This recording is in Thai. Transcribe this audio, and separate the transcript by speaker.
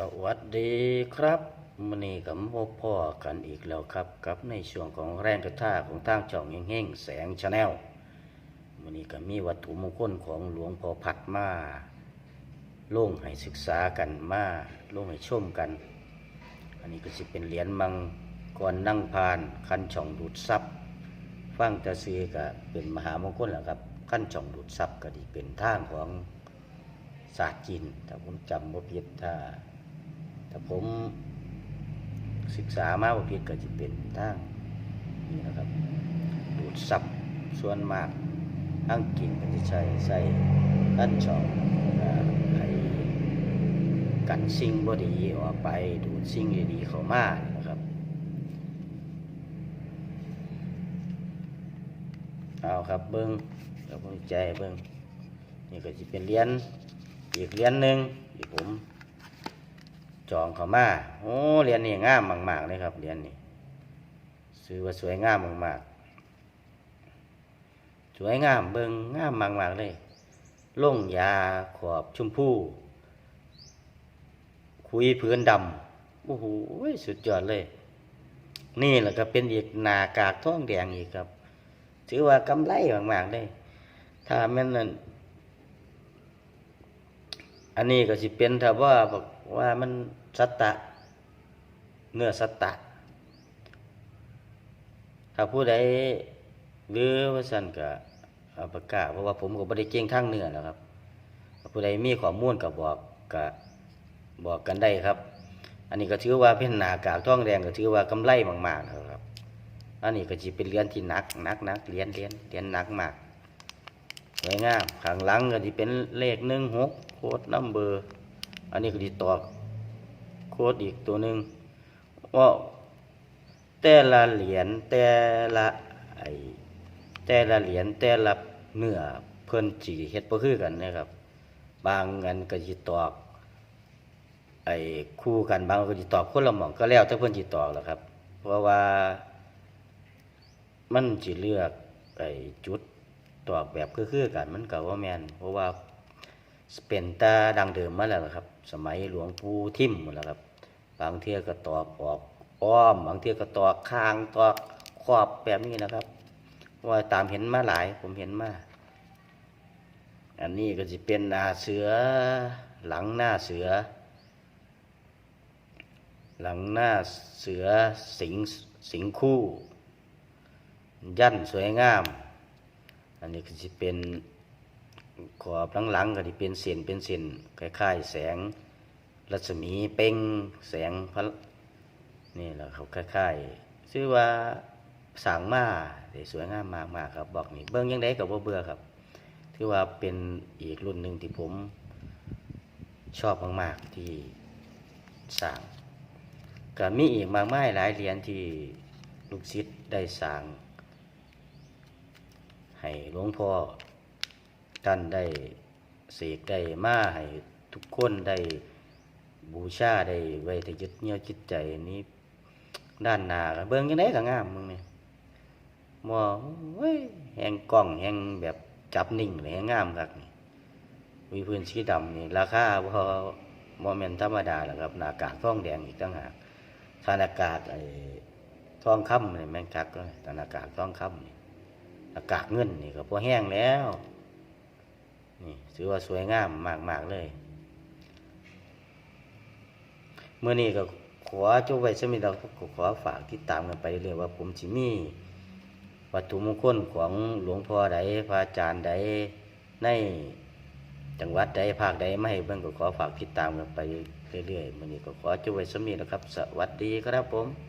Speaker 1: สวัสดีครับมันนี้กับพบพ่อกันอีกแล้วครับกับในช่วงของแรงกระท่าของทางช่องเฮงๆแสงชาแนลมันนี้ก็มีวัตถุมงคลของหลวงพ่อพัดมาลงให้ศึกษากันมาลงให้ชมกัน อันนี้ก็จะเป็นเหรียญมังกรนั่งพานคันช่องดูดซับฟังแตะซีก็เป็นมหามงคลแหละครับคันช่องดูดซับก็ดีเป็นทางของศาสตร์จีนถ้าผมจำว่าผิดถ้า ถ้าผมศึกษามาว่าผิดก็จะเป็นทางนี่นะครับดูดซับส่วนมากทางกินก็จะใช้ใส่ท่านช่องอ่าให้กันสิ่งบดีออกไปดูดสิ่งดีๆเข้ามานะครับเอาครับเบิ้งแล้วผมใจเบิ้งนี่ก็จะเป็นเหรียญอีกเหรียญหนึ่งที่ผม จองเขามาโอ้เหรียญนี่งามมากๆเลยครับเหรียญนี่ซื้อว่าสวยงามมากๆสวยงามเบิงงามมากๆเลยล่งยาขอบชมพู่คุยพื้นดำโอ้โหสุดยอดเลย นี่แหละก็เป็นอีกนากากท้องแดงอีกครับ ถือว่ากำไรมากๆเลย ถ้าแม่นนั่นอันนี้ก็สิเป็นถ้าว่าบอก ว่ามันสัตตะเนื้อสัตตะถ้าผู้ใดหรือว่าสันก็เอาประกาศเพราะว่าผมก็บ่ได้เก่งทางเนื้อแล้วครับ ผู้ใดมีข้อมูลก็บอกก็บอกกันได้ครับ อันนี้ก็ถือว่าเป็นหนากากทองแดงก็ถือว่ากำไรมากๆนะครับ อันนี้ก็สิเป็นเหรียญที่หนักนักนักเหรียญเหรียญเหรียญหนักมากสวยงามข้างหลังก็ที่เป็นเลขหนึ่งหกโค้ดนัมเบอร์ อันนี้ก็ที่ตอกโค้ดอีกตัวหนึ่งว่าแต่ละเหรียญแต่ละไอแต่ละเหรียญแต่ละเนื้อเพิ่นจีเฮ็ดบ่คือกันนะครับ บางอันก็สิตอก ไอ้คู่กันบางก็สิตอกคนละหม่องก็แล้วแต่เพิ่นสิตอกแหล้วครับ เพราะว่า มันสิเลือกไอ้จุดตอกแบบคือๆกันมันก็ว่าแมนเพราะว่า เป็นตาดังเดิมมาแล้วครับ สมัยหลวงปู่ทิมหมดแล้วครับ บางเที่ยก็ตอกออกอ้อม บางเที่ยก็ตอกคางตอกขอบแบบนี้นะครับ ว่าตามเห็นมาหลาย ผมเห็นมาอันนี้ก็จะเป็นหน้าเสือหลังหน้าเสือ หลังหน้าเสือสิงสิงคู่ ยันสวยงาม อันนี้ก็จะเป็น ขอบหลังๆก็จะเป็นเส้นเป็นเส้นคล้ายๆ แสงรัศมีเป่งแสงพระนี่แหละครับคล้ายๆชื่อว่าสางมาสวยงามมากๆครับบอกนี่เบิ้งยังไดกับว่าเบื่อครับถือว่าเป็นอีกรุ่นหนึ่งที่ผมชอบมากๆที่สางก็มีอีกมากมายหลายเหรียญที่ลูกศิษย์ได้สางให้หลวงพ่อ ท่านได้เสกได้มาให้ทุกคนได้บูชาได้ไว้แต่ยึดเหนี่ยวจิตใจนี้ ด้านหน้าก็เบิ่งยังไงก็งามมึงนี่มอเว้ยแหงกล้องแหงแบบจับนิ่งแหงงามครับนี่มีพื้นสีดำนี่ราคาพอโมเมนธรรมดาแหละครับหน้ากากทองแดงอีกต่างหากถ้าหน้ากากไอ้ทองคำนี่แม่งคักก็แต่หน้ากากทองคำนี่อากาศเงินนี่ก็พอแห้งแล้ว นี่ถือว่าสวยงามมาก ๆ เลย เมื่อนี้ก็ขอจบไว้สมิเราก็ขอฝากติดตามกันไปเรื่อยๆว่าผมสิมีวัตถุมงคลของหลวงพ่อใดพระอาจารย์ใดในจังหวัดใดภาคใดไม่เบิ่งก็ขอฝากติดตามกันไปเรื่อยๆมื่อนี้ก็ขอจบไว้สมิแล้วครับ สวัสดีครับผม